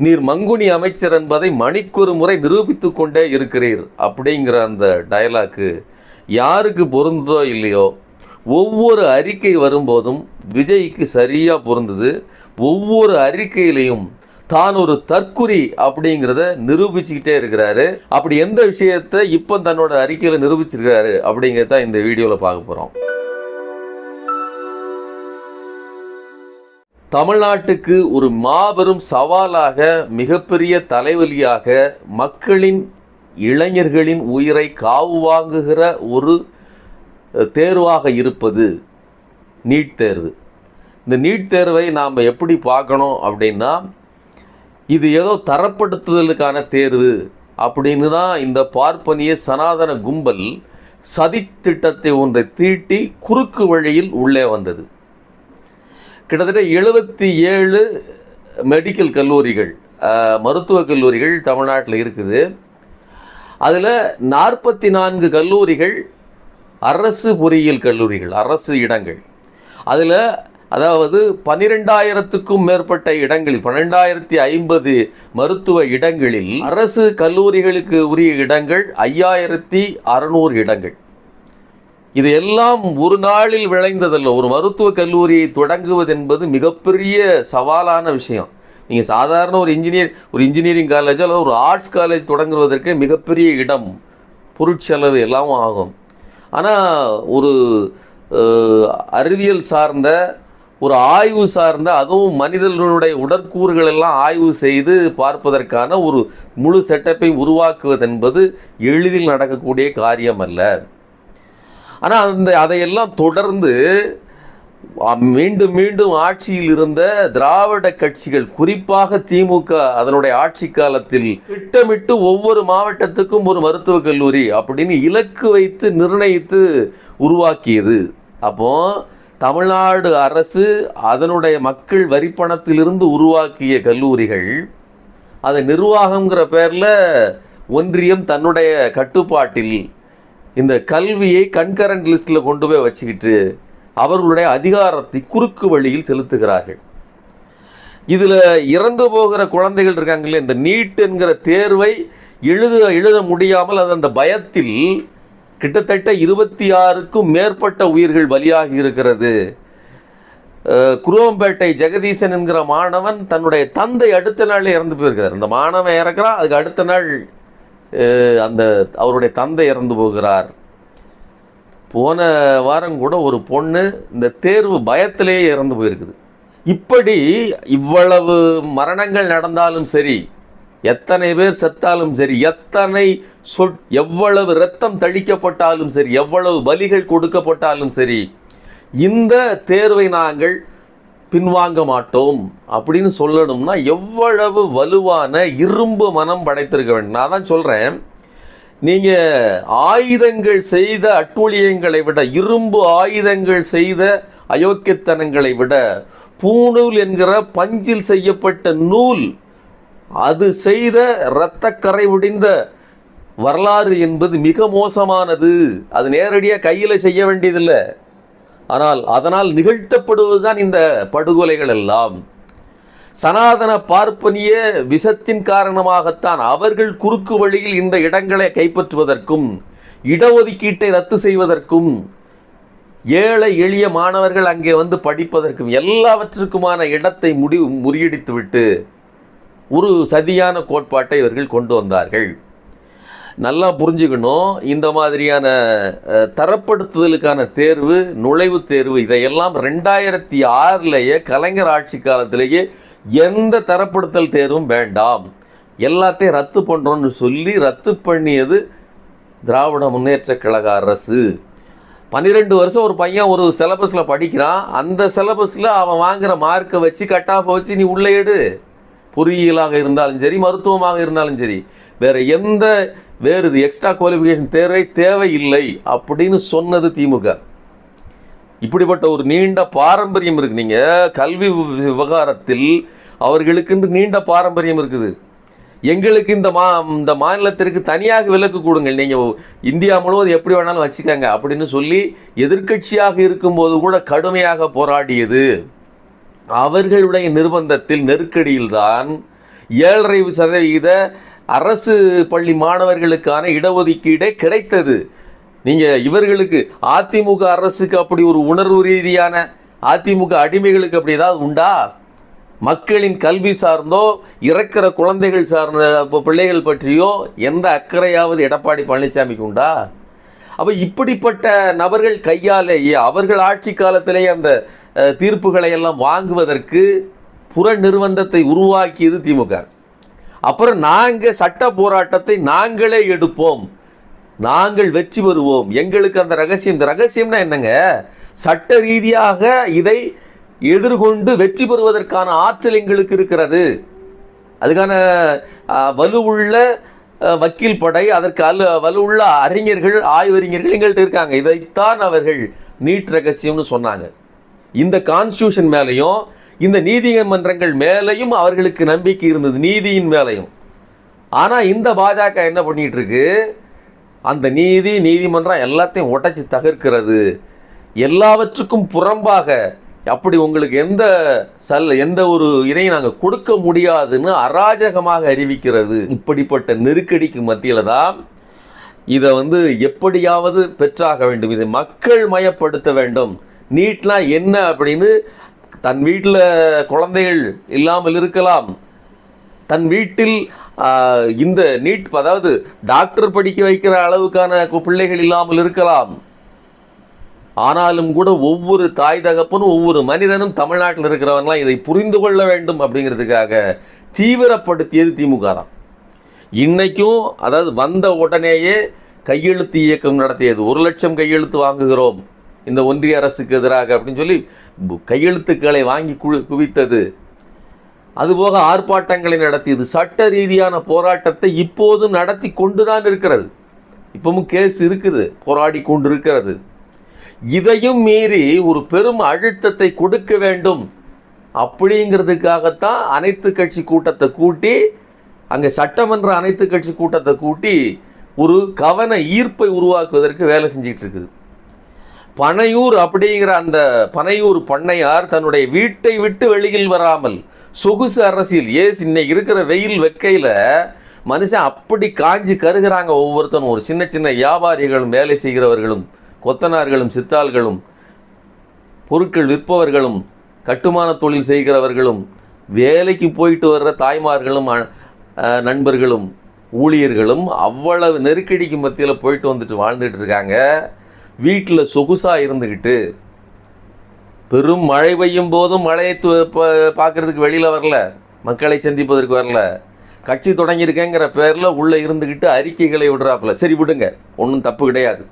நீர் மங்குனி அமைச்சர் என்பதை மணிக்கொரு முறை நிரூபித்து கொண்டே இருக்கிறீர் அப்படிங்கிற அந்த டயலாக்கு யாருக்கு பொருந்ததோ இல்லையோ ஒவ்வொரு அறிக்கை வரும்போதும் விஜய்க்கு சரியாக பொருந்தது. ஒவ்வொரு அறிக்கையிலையும் தான் ஒரு தற்குறி அப்படிங்கிறத நிரூபிச்சுக்கிட்டே இருக்கிறாரு. அப்படி எந்த விஷயத்தை இப்போ தன்னோட அறிக்கையில் நிரூபிச்சிருக்கிறாரு அப்படிங்கிறத இந்த வீடியோவில் பார்க்க போகிறோம் தமிழ்நாட்டுக்கு ஒரு மாபெரும் சவாலாக மிகப்பெரிய தலைவலியாக மக்களின் இளைஞர்களின் உயிரை காவு வாங்குகிற ஒரு தேர்வாக இருப்பது நீட் தேர்வு. இந்த நீட் தேர்வை நாம் எப்படி பார்க்கணும் அப்படின்னா இது ஏதோ தரப்படுத்துதலுக்கான தேர்வு அப்படின்னு தான் இந்த பார்ப்பனிய சனாதன கும்பல் சதித்திட்டத்தை ஒன்றை தீட்டி குறுக்கு வழியில் உள்ளே வந்தது. கிட்டத்தட்ட எழுபத்தி ஏழு மெடிக்கல் கல்லூரிகள் மருத்துவக் கல்லூரிகள் தமிழ்நாட்டில் இருக்குது. அதில் நாற்பத்தி நான்கு கல்லூரிகள் அரசு பொறியியல் கல்லூரிகள் அரசு இடங்கள். அதில் அதாவது பன்னிரெண்டாயிரத்துக்கும் மேற்பட்ட இடங்களில் பன்னெண்டாயிரத்தி ஐம்பது மருத்துவ இடங்களில் அரசு கல்லூரிகளுக்கு உரிய இடங்கள் ஐயாயிரத்தி அறநூறு இடங்கள். இது எல்லாம் ஒரு நாளில் விளைந்ததல்ல. ஒரு மருத்துவக் கல்லூரியை தொடங்குவது என்பது மிகப்பெரிய சவாலான விஷயம். நீங்கள் சாதாரண ஒரு இன்ஜினியர் ஒரு இன்ஜினியரிங் காலேஜ் அல்லது ஒரு ஆர்ட்ஸ் காலேஜ் தொடங்குவதற்கு மிகப்பெரிய இடம். பொருட்செலவு எல்லாம் ஆகும். ஆனால் ஒரு அறிவியல் சார்ந்த ஒரு ஆய்வு சார்ந்த அதுவும் மனிதர்களுடைய உடற்கூறுகள் எல்லாம் ஆய்வு செய்து பார்ப்பதற்கான ஒரு முழு செட்டப்பை உருவாக்குவது என்பது எளிதில் நடக்கக்கூடிய காரியம் அல்ல ஆனால் அந்த அதையெல்லாம் தொடர்ந்து மீண்டும் மீண்டும் ஆட்சியில் இருந்த திராவிட கட்சிகள் குறிப்பாக திமுக அதனுடைய ஆட்சி காலத்தில் திட்டமிட்டு ஒவ்வொரு மாவட்டத்துக்கும் ஒரு மருத்துவக் கல்லூரி அப்படின்னு இலக்கு வைத்து நிர்ணயித்து உருவாக்கியது. அப்போ தமிழ்நாடு அரசு அதனுடைய மக்கள் வரிப்பணத்திலிருந்து உருவாக்கிய கல்லூரிகள் அதை நிர்வாகம்ங்கிற பேரில் ஒன்றியம் தன்னுடைய கட்டுப்பாட்டில் இந்த கல்வியை கண்கரண்ட் லிஸ்ட்டில் கொண்டு போய் வச்சுக்கிட்டு அவர்களுடைய அதிகாரத்தை குறுக்கு வழியில் செலுத்துகிறார்கள். இதில் இறந்து போகிற குழந்தைகள் இருக்காங்களே இந்த நீட் என்கிற தேர்வை எழுத எழுத முடியாமல் அது அந்த பயத்தில் கிட்டத்தட்ட இருபத்தி ஆறுக்கும் மேற்பட்ட உயிர்கள் பலியாகி இருக்கிறது. குருவம்பேட்டை ஜெகதீசன் என்கிற மாணவன் தன்னுடைய தந்தை அடுத்த நாளில் இறந்து போயிருக்கிறார். இந்த மாணவன் இறக்குறான் அதுக்கு அடுத்த நாள் அந்த அவருடைய தந்தை இறந்து போகிறார். போன வாரம் கூட ஒரு பொண்ணு இந்த தேர்வு பயத்திலேயே இறந்து போயிருக்குது. இப்படி இவ்வளவு மரணங்கள் நடந்தாலும் சரி எத்தனை பேர் செத்தாலும் சரி எத்தனை சொட் எவ்வளவு ரத்தம் தழிக்கப்பட்டாலும் சரி எவ்வளவு பலிகள் கொடுக்கப்பட்டாலும் சரி இந்த தேர்வை நாங்கள் பின்வாங்க மாட்டோம் அப்படின்னு சொல்லணும்னா எவ்வளவு வலுவான இரும்பு மனம் படைத்திருக்க வேண்டும். நான் தான் சொல்கிறேன் நீங்கள் ஆயுதங்கள் செய்த அட்டூழியங்களை விட இரும்பு ஆயுதங்கள் செய்த அயோக்கியத்தனங்களை விட பூணூல் என்கிற பஞ்சில் செய்யப்பட்ட நூல் அது செய்த இரத்தக்கரை உடிந்த வரலாறு என்பது மிக மோசமானது. அது நேரடியாக கையில் செய்ய வேண்டியதில்லை. ஆனால் அதனால் நிகழ்த்தப்படுவதுதான் இந்த படுகொலைகள் எல்லாம். சனாதன பார்ப்பனிய விஷத்தின் காரணமாகத்தான் அவர்கள் குறுக்கு வழியில் இந்த இடங்களை கைப்பற்றுவதற்கும் இடஒதுக்கீட்டை ரத்து செய்வதற்கும் ஏழை எளிய மாணவர்கள் அங்கே வந்து படிப்பதற்கும் எல்லாவற்றுக்குமான இடத்தை முடி முறியடித்துவிட்டு ஒரு சதியான கோட்பாட்டை இவர்கள் கொண்டு வந்தார்கள். நல்லா புரிஞ்சுக்கணும். இந்த மாதிரியான தரப்படுத்துதலுக்கான தேர்வு நுழைவுத் தேர்வு இதையெல்லாம் ரெண்டாயிரத்தி ஆறிலேயே கலைஞர் ஆட்சி காலத்திலேயே எந்த தரப்படுத்தல் தேர்வும் வேண்டாம். எல்லாத்தையும் ரத்து பண்ணுறோன்னு சொல்லி ரத்து பண்ணியது திராவிட முன்னேற்றக் கழக அரசு. பன்னிரெண்டு வருஷம் ஒரு பையன் ஒரு சிலபஸில் படிக்கிறான். அந்த சிலபஸில் அவன் வாங்குகிற மார்க்கை வச்சு கட் ஆஃப் வச்சு நீ உள்ளே எடு. பொறியியலாக இருந்தாலும் சரி மருத்துவமாக இருந்தாலும் சரி வேறு எந்த வேறு இது எக்ஸ்ட்ரா குவாலிஃபிகேஷன் தேவை தேவையில்லை அப்படின்னு சொன்னது திமுக. இப்படிப்பட்ட ஒரு நீண்ட பாரம்பரியம் இருக்கு. நீங்க கல்வி வி- விவகாரத்தில் அவர்களுக்கு நீண்ட பாரம்பரியம் இருக்குது. எங்களுக்கு இந்த மா இந்த மாநிலத்திற்கு தனியாக விலக்கு கொடுங்கள். நீங்கள் இந்தியா முழுவதும் எப்படி வேணாலும் வச்சுக்கோங்க அப்படின்னு சொல்லி எதிர்க்கட்சியாக இருக்கும்போது கூட கடுமையாக போராடியது. அவர்களுடைய நிர்பந்தத்தில் நெருக்கடியில்தான் ஏழரை சதவீத அரசு பள்ளி மாணவர்களுக்கான இடஒதுக்கீடே கிடைத்தது. நீங்கள் இவர்களுக்கு அதிமுக அரசுக்கு அப்படி ஒரு உணர்வு ரீதியான அதிமுக அடிமைகளுக்கு அப்படி ஏதாவது உண்டா? மக்களின் கல்வி சார்ந்தோ இறக்கிற குழந்தைகள் சார்ந்த பிள்ளைகள் பற்றியோ எந்த அக்கறையாவது எடப்பாடி பழனிசாமிக்கு உண்டா? அப்போ இப்படிப்பட்ட நபர்கள் கையாலேயே அவர்கள் ஆட்சி காலத்திலேயே அந்த தீர்ப்புகளை எல்லாம் வாங்குவதற்கு புற நிர்பந்தத்தை உருவாக்கியது திமுக. அப்புறம் நாங்கள் சட்ட போராட்டத்தை நாங்களே எடுப்போம். நாங்கள் வெற்றி பெறுவோம். எங்களுக்கு அந்த ரகசியம் இந்த ரகசியம்னா என்னங்க? சட்ட ரீதியாக இதை எதிர்கொண்டு வெற்றி பெறுவதற்கான ஆற்றல் எங்களுக்கு இருக்கிறது. அதுக்கான வலுவுள்ள வக்கீல் படை அதற்கு அலு வலுவுள்ள அறிஞர்கள் ஆய்வறிஞர்கள் எங்கள்கிட்ட இருக்காங்க. இதைத்தான் அவர்கள் நீட் ரகசியம்னு சொன்னாங்க. இந்த கான்ஸ்டியூஷன் மேலேயும் இந்த நீதிமன்றங்கள் மேலையும் அவர்களுக்கு நம்பிக்கை இருந்தது நீதியின் மேலையும். ஆனால் இந்த பாஜக என்ன பண்ணிகிட்டு இருக்கு அந்த நீதி நீதிமன்றம் எல்லாத்தையும் உடைச்சி தகர்க்கிறது. எல்லாவற்றுக்கும் புறம்பாக அப்படி உங்களுக்கு எந்த சல் எந்த ஒரு இதையும் நாங்கள் கொடுக்க முடியாதுன்னு அராஜகமாக அறிவிக்கிறது. இப்படிப்பட்ட நெருக்கடிக்கு மத்தியில் தான் இதை வந்து எப்படியாவது பெற்றாக வேண்டும். இதை மக்கள் மயப்படுத்த வேண்டும். நீட்னா என்ன அப்படின்னு தன் வீட்டில் குழந்தைகள் இல்லாமல் இருக்கலாம். தன் வீட்டில் இந்த நீட் அதாவது டாக்டர் படிக்க வைக்கிற அளவுக்கான கு- பிள்ளைகள் இல்லாமல் இருக்கலாம். ஆனாலும் கூட ஒவ்வொரு தாய் தகப்பனும் ஒவ்வொரு மனிதனும் தமிழ்நாட்டில் இருக்கிறவங்களாம் இதை புரிந்து கொள்ள வேண்டும் அப்படிங்கிறதுக்காக தீவிரப்படுத்தியது திமுக தான். இன்றைக்கும் அதாவது வந்த உடனேயே கையெழுத்து இயக்கம் நடத்தியது. ஒரு லட்சம் கையெழுத்து வாங்குகிறோம். இந்த ஒன்றிய அரசுக்கு எதிராக அப்படின்னு சொல்லி கையெழுத்துக்களை வாங்கி குழு குவித்தது. அதுபோக ஆர்ப்பாட்டங்களை நடத்தியது. சட்ட ரீதியான போராட்டத்தை இப்போதும் நடத்தி கொண்டுதான் இருக்கிறது. இப்பவும் கேஸ் இருக்குது. போராடி கொண்டு இருக்கிறது இதையும் மீறி ஒரு பெரும் அழுத்தத்தை கொடுக்க வேண்டும். அப்படிங்கிறதுக்காகத்தான் அனைத்து கட்சி கூட்டத்தை கூட்டி அங்கே சட்டமன்ற அனைத்து கட்சி கூட்டத்தை கூட்டி ஒரு கவன ஈர்ப்பை உருவாக்குவதற்கு வேலை செஞ்சிகிட்டு இருக்குது. பனையூர் அப்படிங்கிற அந்த பனையூர் பண்ணையார் தன்னுடைய வீட்டை விட்டு வெளியில் வராமல் சொகுசு அரசியல். ஏஸ் இன்னைக்கு இருக்கிற வெயில் வெக்கையில் மனுஷன் அப்படி காஞ்சி கருகிறாங்க ஒவ்வொருத்தனும். ஒரு சின்ன சின்ன வியாபாரிகளும் வேலை செய்கிறவர்களும் கொத்தனார்களும் சித்தாள்களும் பொருட்கள் விற்பவர்களும் கட்டுமான தொழில் செய்கிறவர்களும் வேலைக்கு போயிட்டு வர்ற தாய்மார்களும் நண்பர்களும் ஊழியர்களும் அவ்வளவு நெருக்கடிக்கு மத்தியில் போயிட்டு வந்துட்டு வாழ்ந்துட்டு இருக்காங்க. வீட்டில் சொகுசாக இருந்துக்கிட்டு பெரும் மழை பெய்யும் போதும் மழையை பார்க்குறதுக்கு பார்க்கறதுக்கு வெளியில் வரல. மக்களை சந்திப்பதற்கு வரல. கட்சி தொடங்கியிருக்கேங்கிற பேரில் உள்ளே இருந்துக்கிட்டு அறிக்கைகளை விடுறாப்புல. சரி விடுங்க. ஒன்றும் தப்பு கிடையாது.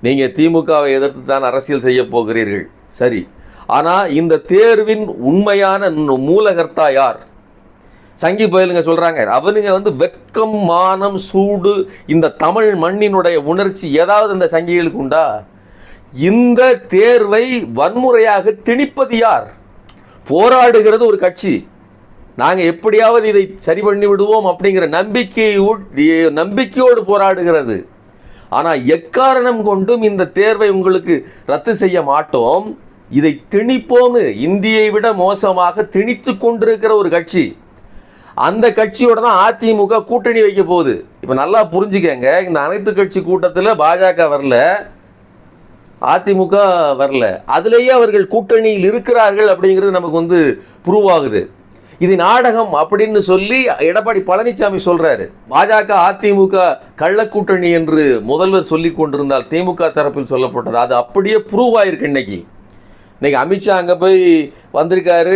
நீங்கள் திமுகவை எதிர்த்து தான் அரசியல் செய்ய போகிறீர்கள். சரி. ஆனால் இந்த தேர்வின் உண்மையான மூலகர்த்தா யார்? சங்கி பயலுங்க சொல்கிறாங்க அவனுங்க வந்து வெக்கம் மானம் சூடு இந்த தமிழ் மண்ணினுடைய உணர்ச்சி ஏதாவது இந்த சங்கிகளுக்கு உண்டா? இந்த தேர்வை வன்முறையாக திணிப்பது யார்? போராடுகிறது ஒரு கட்சி. நாங்கள் எப்படியாவது இதை சரி பண்ணி விடுவோம் அப்படிங்கிற நம்பிக்கை நம்பிக்கையோடு போராடுகிறது. ஆனால் எக்காரணம் கொண்டும் இந்த தேர்வை உங்களுக்கு ரத்து செய்ய மாட்டோம்? இதை திணிப்போம்னு இந்தியை விட மோசமாக திணித்து கொண்டிருக்கிற ஒரு கட்சி. அந்த கட்சியோட தான் அதிமுக கூட்டணி வைக்க போகுது. இப்போ நல்லா புரிஞ்சுக்கங்க இந்த அனைத்து கட்சி கூட்டத்தில் பாஜக வரல அதிமுக வரல. அதுலேயே அவர்கள் கூட்டணியில் இருக்கிறார்கள் அப்படிங்கிறது நமக்கு வந்து ப்ரூவ் ஆகுது. இது நாடகம் அப்படின்னு சொல்லி எடப்பாடி பழனிசாமி சொல்றாரு. பாஜக அதிமுக கள்ள கூட்டணி என்று முதல்வர் சொல்லி கொண்டிருந்தால் திமுக தரப்பில் சொல்லப்பட்டது. அது அப்படியே ப்ரூவ் ஆயிருக்கு இன்னைக்கு. இன்னைக்கு அமித்ஷா அங்கே போய் வந்திருக்காரு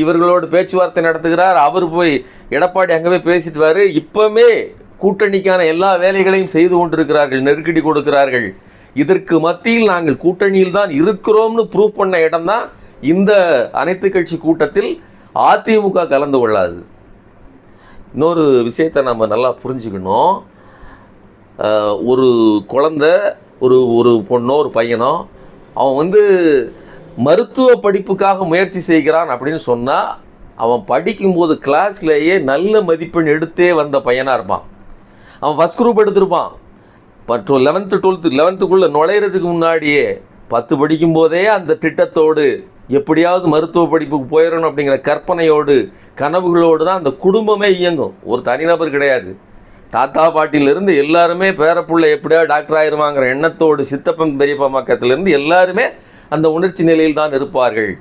இவர்களோடு பேச்சுவார்த்தை நடத்துகிறார் அவர் போய் எடப்பாடி அங்கே போய் பேசிட்டுவார் இப்போமே இப்பவுமே கூட்டணிக்கான எல்லா வேலைகளையும் செய்து கொண்டிருக்கிறார்கள் நெருக்கடி கொடுக்கிறார்கள். இதற்கு மத்தியில் நாங்கள் கூட்டணியில் தான் இருக்கிறோம்னு ப்ரூவ் பண்ண இடம்தான் இந்த அனைத்து கட்சி கூட்டத்தில் அதிமுக கலந்து கொள்ளாது. இன்னொரு விஷயத்தை நம்ம நல்லா புரிஞ்சுக்கணும். ஒரு குழந்த ஒரு ஒரு பொண்ணோ ஒரு பையனோ அவன் வந்து மருத்துவ படிப்புக்காக முயற்சி செய்கிறான் அப்படின்னு சொன்னால் அவன் படிக்கும்போது கிளாஸ்லேயே நல்ல மதிப்பெண் எடுத்தே வந்த பையனாக இருப்பான். அவன் ஃபஸ்ட் குரூப் எடுத்திருப்பான். பட்டு லெவன்த்து டுவெல்த்து லெவன்த்துக்குள்ளே நுழையிறதுக்கு முன்னாடியே பத்து படிக்கும்போதே அந்த திட்டத்தோடு எப்படியாவது மருத்துவ படிப்புக்கு போயிடணும் அப்படிங்கிற கற்பனையோடு கனவுகளோடு தான் அந்த குடும்பமே இயங்கும். ஒரு தனிநபர் கிடையாது. தாத்தா பாட்டியிலிருந்து எல்லாருமே பேரப்புள்ள எப்படியாவது டாக்டர் ஆயிடுவாங்கிற எண்ணத்தோடு சித்தப்பன் பெரியப்பா மக்கத்துலேருந்து எல்லாருமே அந்த உணர்ச்சி நிலையில் தான் இருப்பார்கள்.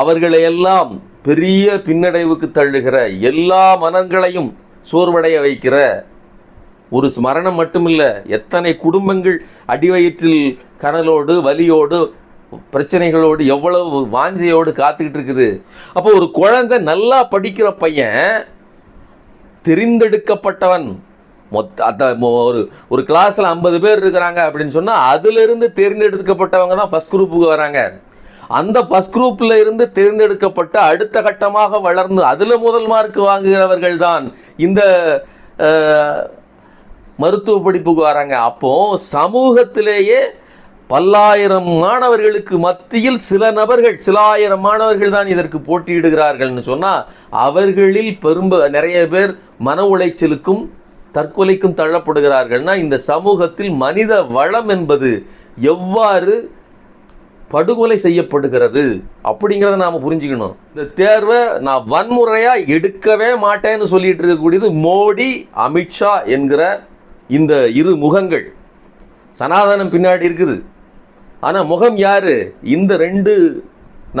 அவர்களை எல்லாம் பெரிய பின்னடைவுக்கு தள்ளுகிற எல்லா மனங்களையும் சோர்வடைய வைக்கிற ஒரு ஸ்மரணம் மட்டுமில்ல எத்தனை குடும்பங்கள் அடிவயிற்றில் கனலோடு வலியோடு பிரச்சனைகளோடு எவ்வளவு வாஞ்சையோடு காத்துக்கிட்டு இருக்குது. அப்போ ஒரு குழந்தை நல்லா படிக்கிற பையன் தெரிந்தெடுக்கப்பட்டவன். மொத்த அந்த மொ- ஒரு ஒரு கிளாஸில் ஐம்பது பேர் இருக்கிறாங்க அப்படின்னு சொன்னால் அதிலிருந்து தேர்ந்தெடுக்கப்பட்டவங்க தான் ஃபஸ்ட் குரூப்புக்கு வராங்க. அந்த ஃபஸ்ட் குரூப்பில் இருந்து தேர்ந்தெடுக்கப்பட்ட அடுத்த கட்டமாக வளர்ந்து அதில் முதல் மார்க் வாங்குகிறவர்கள் தான் இந்த மருத்துவ படிப்புக்கு வராங்க. அப்போது சமூகத்திலேயே பல்லாயிரம் மாணவர்களுக்கு மத்தியில் சில நபர்கள் சில ஆயிரம் மாணவர்கள் தான் இதற்கு போட்டியிடுகிறார்கள்னு சொன்னால் அவர்களில் பெரும்ப நிறைய பேர் மன உளைச்சலுக்கும் தற்கொலைக்கும் தள்ளப்படுகிறார்கள்னா இந்த சமூகத்தில் மனித வளம் என்பது எவ்வாறு படுகொலை செய்யப்படுகிறது அப்படிங்கிறத நாம் புரிஞ்சுக்கணும். இந்த தேர்வை நான் வன்முறையாக எடுக்கவே மாட்டேன்னு சொல்லிட்டு இருக்கக்கூடியது மோடி அமித்ஷா என்கிற இந்த இரு முகங்கள். சனாதனம் பின்னாடி இருக்குது. ஆனால் முகம் யார்? இந்த ரெண்டு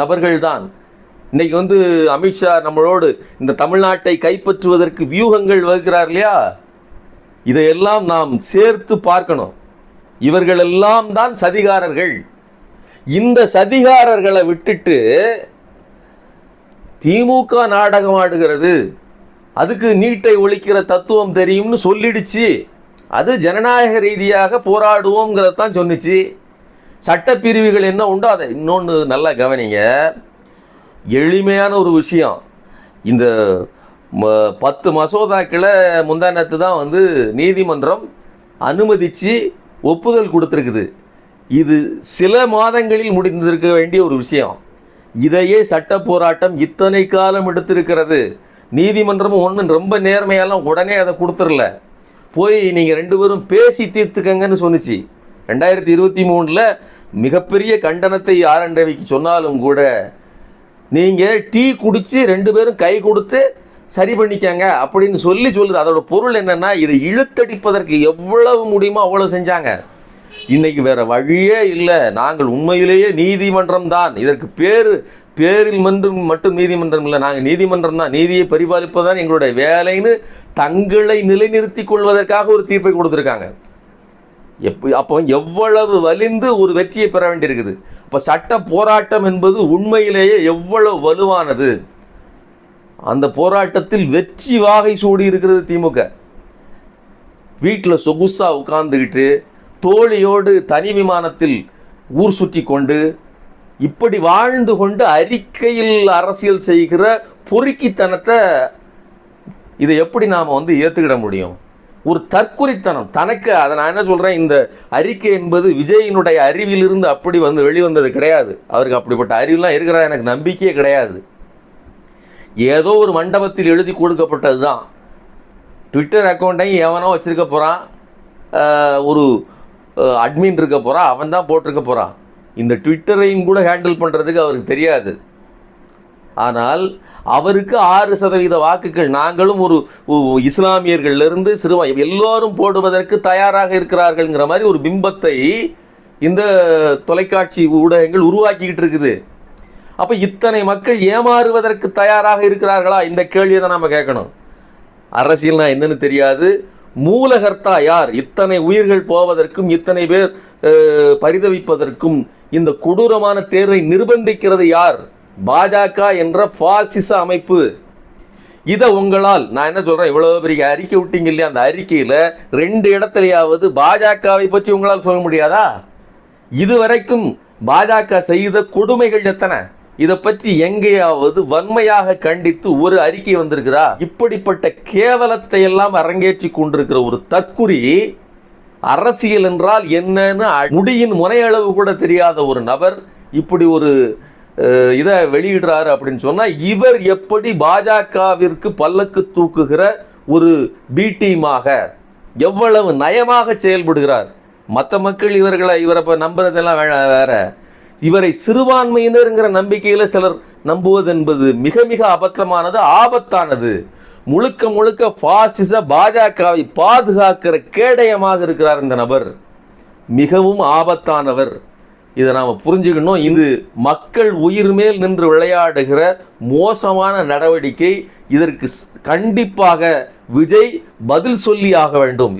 நபர்கள் தான் வந்து அமித்ஷா நம்மளோடு இந்த தமிழ்நாட்டை கைப்பற்றுவதற்கு வியூகங்கள் வகுக்கிறார் இல்லையா? இதையெல்லாம் நாம் சேர்த்து பார்க்கணும். இவர்களெல்லாம் தான் சதிகாரர்கள். இந்த சதிகாரர்களை விட்டுட்டு திமுக நாடகம் ஆடுகிறது. அதுக்கு நீட்டை ஒழிக்கிற தத்துவம் தெரியும்னு சொல்லிடுச்சு. அது ஜனநாயக ரீதியாக போராடுவோங்கிறத தான் சொன்னுச்சு. சட்டப்பிரிவுகள் என்ன உண்டோ அதை இன்னொன்று நல்லா கவனிங்க. எளிமையான ஒரு விஷயம். இந்த பத்து மசோதாக்களை முந்தானத்து தான் வந்து நீதிமன்றம் அனுமதித்து ஒப்புதல் கொடுத்துருக்குது. இது சில மாதங்களில் முடிந்திருக்க வேண்டிய ஒரு விஷயம். இதையே சட்ட போராட்டம் இத்தனை காலம் எடுத்திருக்கிறது. நீதிமன்றமும் ஒன்றும் ரொம்ப நேர்மையெல்லாம் உடனே அதை கொடுத்துடல போய் நீங்கள் ரெண்டு பேரும் பேசி தீர்த்துக்கங்கன்னு சொன்னுச்சு. ரெண்டாயிரத்தி இருபத்தி மூணில் மிகப்பெரிய கண்டனத்தை ஆர் ரவிக்கு சொன்னாலும் கூட நீங்கள் டீ குடித்து ரெண்டு பேரும் கை கொடுத்து சரி பண்ணிக்கங்க அப்படின்னு சொல்லி சொல்லுது. அதோட பொருள் என்னென்னா இதை இழுத்தடிப்பதற்கு எவ்வளவு முடியுமோ அவ்வளோ செஞ்சாங்க. இன்னைக்கு வேற வழியே இல்லை. நாங்கள் உண்மையிலேயே நீதிமன்றம் தான். இதற்கு பேர் பேரில் மன்றம் மட்டும் நீதிமன்றம் இல்லை. நாங்கள் நீதிமன்றம் தான். நீதியை பரிபாலிப்பது தான் எங்களுடைய வேலைன்னு தங்களை நிலைநிறுத்திக் கொள்வதற்காக ஒரு தீர்ப்பை கொடுத்துருக்காங்க. எப்ப அப்போ எவ்வளவு வலிந்து ஒரு வெற்றியை பெற வேண்டியிருக்குது. இப்போ சட்ட போராட்டம் என்பது உண்மையிலேயே எவ்வளவு வலுவானது? அந்த போராட்டத்தில் வெற்றி வாகை சூடி இருக்கிறது திமுக. வீட்டில் சொகுசா உட்கார்ந்துக்கிட்டு தோழியோடு தனி விமானத்தில் ஊர் சுற்றி கொண்டு இப்படி வாழ்ந்து கொண்டு அறிக்கையில் அரசியல் செய்கிற பொறுக்கித்தனத்தை இதை எப்படி நாம் வந்து ஏற்றுக்கிட முடியும்? ஒரு தற்குறித்தனம். தனக்கு அதை நான் என்ன சொல்கிறேன் இந்த அறிக்கை என்பது விஜயினுடைய அறிவிலிருந்து அப்படி வந்து வெளிவந்தது கிடையாது. அவருக்கு அப்படிப்பட்ட அறிவுலாம் இருக்கிறதா எனக்கு நம்பிக்கையே கிடையாது. ஏதோ ஒரு மண்டபத்தில் எழுதி கொடுக்கப்பட்டது தான் ட்விட்டர் அக்கௌண்ட்டையும் எவனோ வச்சுருக்க போகிறான் ஒரு அட்மின் இருக்க போகிறான் அவன் தான் போட்டிருக்க போகிறான் இந்த ட்விட்டரையும் கூட ஹேண்டில் பண்ணுறதுக்கு அவருக்கு தெரியாது. ஆனால் அவருக்கு ஆறு சதவீத வாக்குகள் நாங்களும் ஒரு இஸ்லாமியர்கள்லேருந்து இஸ்லாமியர்களிலிருந்து சிறுவ எல்லோரும் போடுவதற்கு தயாராக இருக்கிறார்கள்ங்கிற மாதிரி ஒரு பிம்பத்தை இந்த தொலைக்காட்சி ஊடகங்கள் உருவாக்கிக்கிட்டு இருக்குது. அப்போ இத்தனை மக்கள் ஏமாறுவதற்கு தயாராக இருக்கிறார்களா? இந்த கேள்வியை தான் நம்ம கேட்கணும். அரசியல்னா என்னன்னு தெரியாது. மூலகர்த்தா யார்? இத்தனை உயிர்கள் போவதற்கும் இத்தனை பேர் பரிதவிப்பதற்கும் இந்த கொடூரமான தேர்வை நிர்பந்திக்கிறது யார்? பாஜக என்ற பாசிச அமைப்பு. இதை உங்களால் நான் என்ன சொல்கிறேன் இவ்வளோ பெரிய அறிக்கை விட்டீங்க இல்லையா? அந்த அறிக்கையில் ரெண்டு இடத்துலையாவது பாஜகவை பற்றி உங்களால் சொல்ல முடியாதா? இதுவரைக்கும் பாஜக செய்த கொடுமைகள் எத்தனை? இதை பற்றி எங்கேயாவது வன்மையாக கண்டித்து ஒரு அறிக்கை வந்திருக்குதா இப்படிப்பட்ட கேவலத்தை எல்லாம் அரங்கேற்றி கொண்டிருக்கிற ஒரு தற்குறி அரசியல் என்றால் என்னன்னு முடியின் முனையளவு கூட தெரியாத ஒரு நபர் இப்படி ஒரு இதை வெளியிடுறாரு அப்படின்னு சொன்னால் இவர் எப்படி பாஜகவிற்கு பல்லக்கு தூக்குகிற ஒரு பி டீமாக எவ்வளவு நயமாக செயல்படுகிறார்? மற்ற மக்கள் இவர்களை இவரை இப்போ நம்புறதெல்லாம் வேற. இவரை சிறுபான்மையினருங்கிற நம்பிக்கையில் சிலர் நம்புவது என்பது மிக மிக அபத்தமானது ஆபத்தானது. முழுக்க முழுக்க பாசிச பாஜகவை பாதுகாக்கிற கேடயமாக இருக்கிறார் இந்த நபர். மிகவும் ஆபத்தானவர். இதை நாம் புரிஞ்சுக்கணும். இது மக்கள் உயிர் மேல் நின்று விளையாடுகிற மோசமான நடவடிக்கை. இதற்கு கண்டிப்பாக விஜய் பதில் சொல்லி ஆக வேண்டும்.